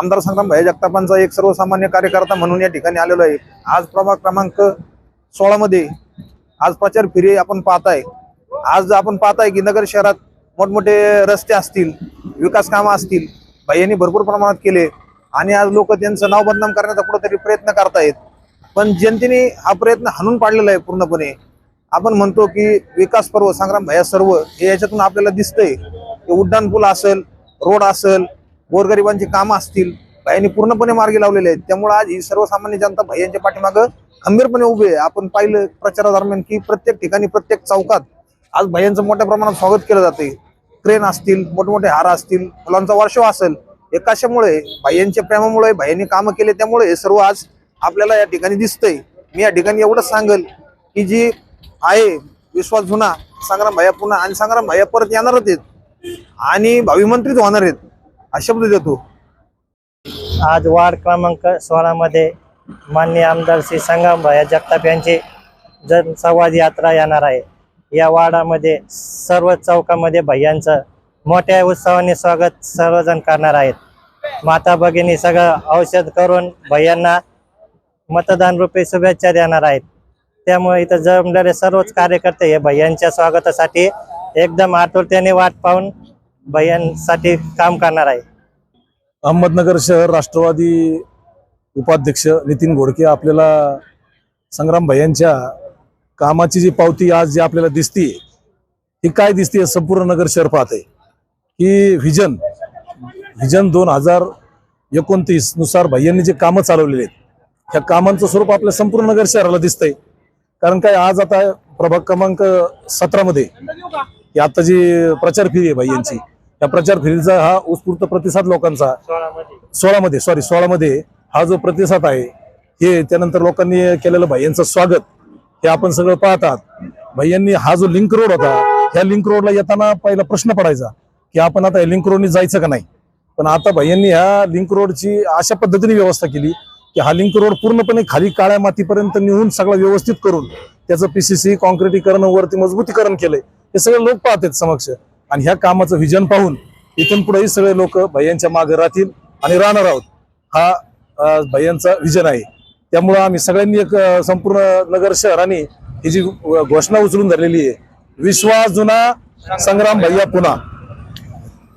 आमदार संग्राम भाई जगतापांचा एक सर्वसामान्य कार्यकर्ता म्हणून या ठिकाणी आलेलो आहे. आज प्रभाग क्रमांक सोळामध्ये आज प्रचार फेरी आपण पाहताय. आज आपण पाहताय की नगर शहरात मोठमोठे रस्ते असतील विकास कामं असतील भाई भरपूर प्रमाणात केले आणि आज लोक त्यांचं नाव बदनाम करण्याचा कुठेतरी प्रयत्न करतायत. पण जनतेने हा प्रयत्न हाणून पाडलेला आहे पूर्णपणे. आपण म्हणतो की विकास पर्व संग्राम भया सर्व हे याच्यातून आपल्याला दिसतंय. की उड्डाणपूल असेल रोड असेल गोरगरिबांची कामं असतील भाईंनी पूर्णपणे मार्गी लावलेले आहेत. त्यामुळे आज ही सर्वसामान्य जनता भैयांच्या पाठीमागं खंबीरपणे उभे आहे. आपण पाहिलं प्रचारादरम्यान की प्रत्येक ठिकाणी प्रत्येक चौकात आज भैयांचं मोठ्या प्रमाणात स्वागत केलं जाते क्रेन असतील मोठमोठे हार असतील मुलांचा वर्षव असेल हे कशामुळे भैयांच्या प्रेमामुळे भैयांनी कामं केले त्यामुळे हे सर्व आज आपल्याला या ठिकाणी दिसतंय. मी या ठिकाणी एवढंच सांगेल की जी आहे विश्वास जुना संग्राम भैया पुन्हा आणि संग्राम भैया परत येणारच आहेत. आणि भावी मंत्रीच होणार आहेत. हा शब्द देतो आज वार्ड क्रमांक सोळा मध्ये माननीय आमदार श्री संगमभाया जगताप यांची जनसंवाद यात्रा येणार आहे. या वार्डामध्ये सर्व चौकामध्ये भैयांचं मोठ्या उत्सवाने स्वागत सर्वजण करणार आहेत. माता भगिनी सगळं औषध करून भैयांना मतदान रूपी शुभेच्छा देणार आहेत. त्यामुळे इथं जमलेले सर्वच कार्यकर्ते हे भैयांच्या स्वागतासाठी एकदम आतुरतेने वाट पाहून भैयांसाठी काम करणार आहे. अहमदनगर शहर राष्ट्रवादी उपाध्यक्ष नितीन घोडके आपल्याला संग्राम भैयांच्या कामाची जी पावती आज जी आपल्याला दिसती ही काय दिसते संपूर्ण नगर शहर पाहत. आहे की व्हिजन व्हिजन दोन हजार एकोणतीसनुसार भैयांनी जे कामं चालवलेली आहेत ह्या कामांचं स्वरूप आपल्या संपूर्ण नगर शहराला दिसतंय. कारण काय आज आता प्रभाग क्रमांक सतरामध्ये ही आता जी प्रचार फेरी आहे भैयांची या प्रचार फेरीचा हा उत्स्फूर्त प्रतिसाद लोकांचा. सोळामध्ये. सॉरी सोळामध्ये हा जो प्रतिसाद आहे हे त्यानंतर लोकांनी केलेलं भैयांचं स्वागत हे आपण सगळं पाहतात. भैयांनी हा जो लिंक रोड होता ह्या लिंक रोडला येताना पहिला प्रश्न पडायचा की आपण आता लिंक रोडनी जायचं का नाही? पण आता भैयांनी ह्या लिंक रोडची अशा पद्धतीने व्यवस्था केली की हा लिंक रोड पूर्णपणे खाली काळ्या मातीपर्यंत नेऊन सगळं व्यवस्थित करून त्याचं पीसीसी कॉन्क्रिटीकरण वरती मजबूतीकरण केलंय. हे सगळे लोक पाहतात समक्ष. आणि ह्या कामाचं व्हिजन पाहून इथून पुढेही सगळे लोक भैयांच्या मागे राहतील आणि राहणार आहोत. हा भैयांचा व्हिजन आहे. त्यामुळं आम्ही सगळ्यांनी एक संपूर्ण नगर शहराने ही जी घोषणा उचलून धरलेली आहे विश्वास जुना संग्राम भैया पुन्हा.